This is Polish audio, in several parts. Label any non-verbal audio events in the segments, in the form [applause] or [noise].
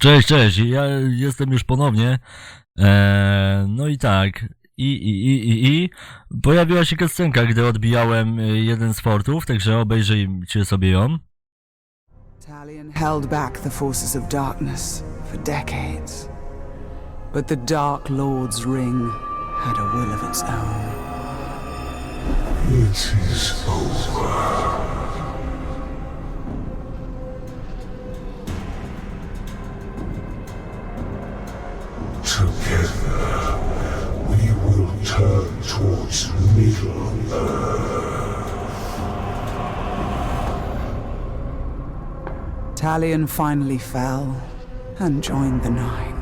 Cześć, cześć, ja jestem już ponownie. Eee, no i tak. I, i, i, i, i pojawiła się kascenka, gdy odbijałem y, jeden z fortów, także obejrzyjcie sobie ją. Talion held back the forces of darkness for decades. But the Dark Lord's ring had a will of its own. It is over. We will turn towards Middle Talion finally fell and joined the Nine.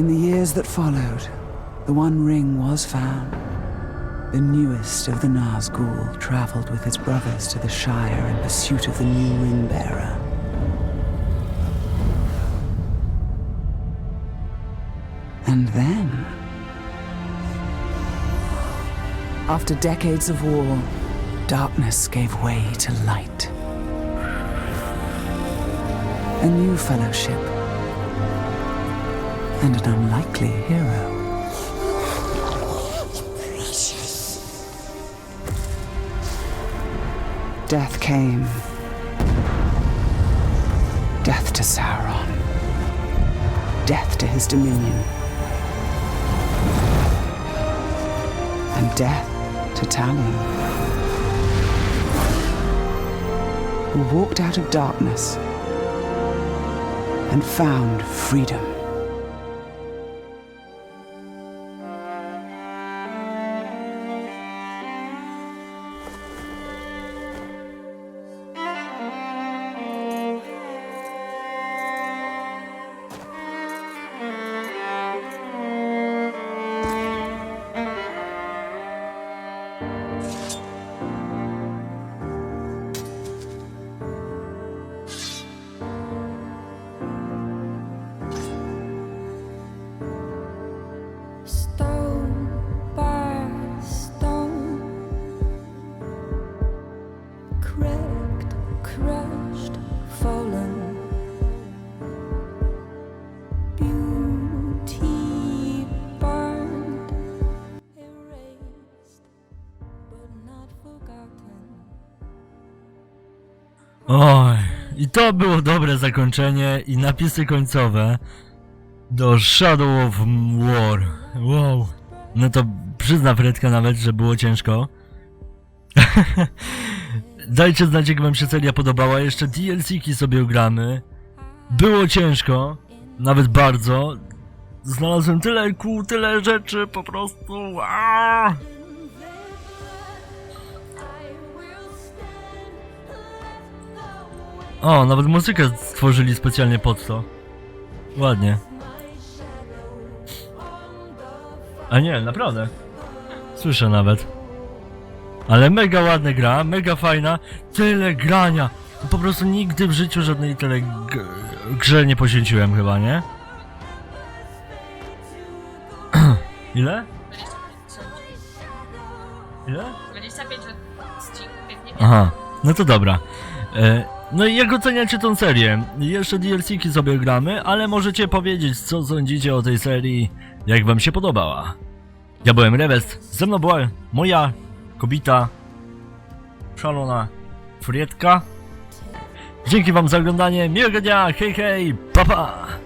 In the years that followed, the One Ring was found. The newest of the Nazgul traveled with his brothers to the Shire in pursuit of the new ring bearer. And then, after decades of war, darkness gave way to light. A new fellowship and an unlikely hero. Death came. Death to Sauron. Death to his dominion. And death to Talion. Who walked out of darkness and found freedom. Oj, i to było dobre zakończenie i napisy końcowe do Shadow of War. Wow. No to przyzna Fredka nawet, że było ciężko. [laughs] Dajcie znać, jak wam się seria podobała. Jeszcze DLC-ki sobie ugramy. Było ciężko, nawet bardzo. Znalazłem tyle kół, tyle rzeczy, po prostu. Aaaa! O, nawet muzykę stworzyli specjalnie pod to. Ładnie. A nie, naprawdę. Słyszę nawet. Ale mega ładna gra, mega fajna. Tyle grania. Po prostu nigdy w życiu żadnej tyle grze nie poświęciłem chyba, nie? [clears throat] Ile? Ile? 25 odcinków. Aha, no to dobra. E, no i jak oceniacie tą serię? Jeszcze DLC-ki sobie gramy, ale możecie powiedzieć, co sądzicie o tej serii, jak wam się podobała. Ja byłem Rewest, ze mną była moja kobita, szalona Frietka. Dzięki wam za oglądanie, miłego dnia, hej hej, pa pa!